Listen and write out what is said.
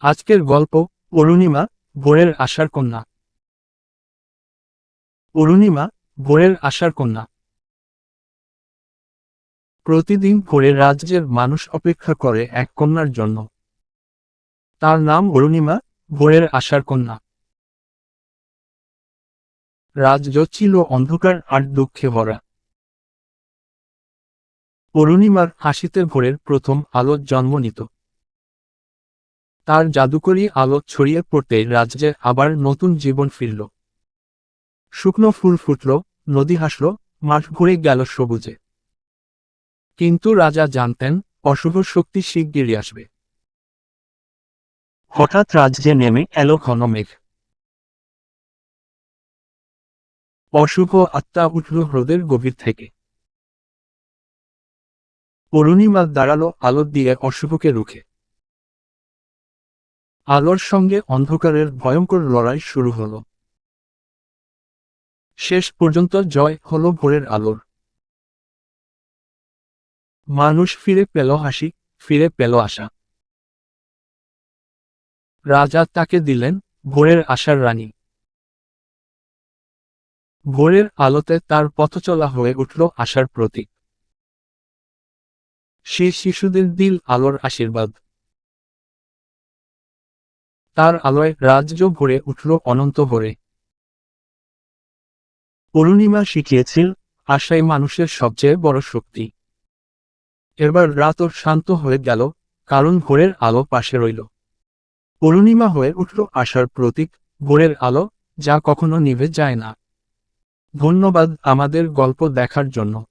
আজকের গল্প অরুণিমা ভোরের আশার কন্যা। অরুণিমা ভোরের আশার কন্যা। প্রতিদিন ভোরে রাজ্যের মানুষ অপেক্ষা করে এক কন্যার জন্য। তার নাম অরুণিমা, ভোরের আশার কন্যা। রাজ্য ছিল অন্ধকার আর দুঃখে ভরা। অরুণিমার হাসিতে ভোরের প্রথম আলো জন্ম নিত। তার জাদুকরী আলো ছড়িয়ে পড়তে রাজ্যে আবার নতুন জীবন ফিরল। শুকনো ফুল ফুটল, নদী হাসল, মাঠ ঘুরে গেল সবুজে। কিন্তু রাজা জানতেন, অশুভ শক্তি শিগগিরই আসবে। হঠাৎ রাজ্যে নেমে এলো ঘন মেঘ। অশুভ আত্মা উঠল হ্রদের গভীর থেকে। অরুণিমা দাঁড়াল আলো দিয়ে অশুভকে রুখে। আলোর সঙ্গে অন্ধকারের ভয়ঙ্কর লড়াই শুরু হল। শেষ পর্যন্ত জয় হল ভোরের আলোর। মানুষ ফিরে পেল হাসি, ফিরে পেল আশা। রাজা তাকে দিলেন ভোরের আশার রানী। ভোরের আলোতে তার পথচলা হয়ে উঠল আশার প্রতীক। সে শিশুদের দিল আলোর আশীর্বাদ। তার আলোয় রাজ্য ভরে উঠল অনন্ত ভরে। অরুণিমা শিখিয়েছিল আশাই মানুষের সবচেয়ে বড় শক্তি। এবার রাতও শান্ত হয়ে গেল, কারণ ভোরের আলো পাশে রইল। অরুণিমা হয়ে উঠল আশার প্রতীক, ভোরের আলো যা কখনো নিভে যায় না। ধন্যবাদ আমাদের গল্প দেখার জন্য।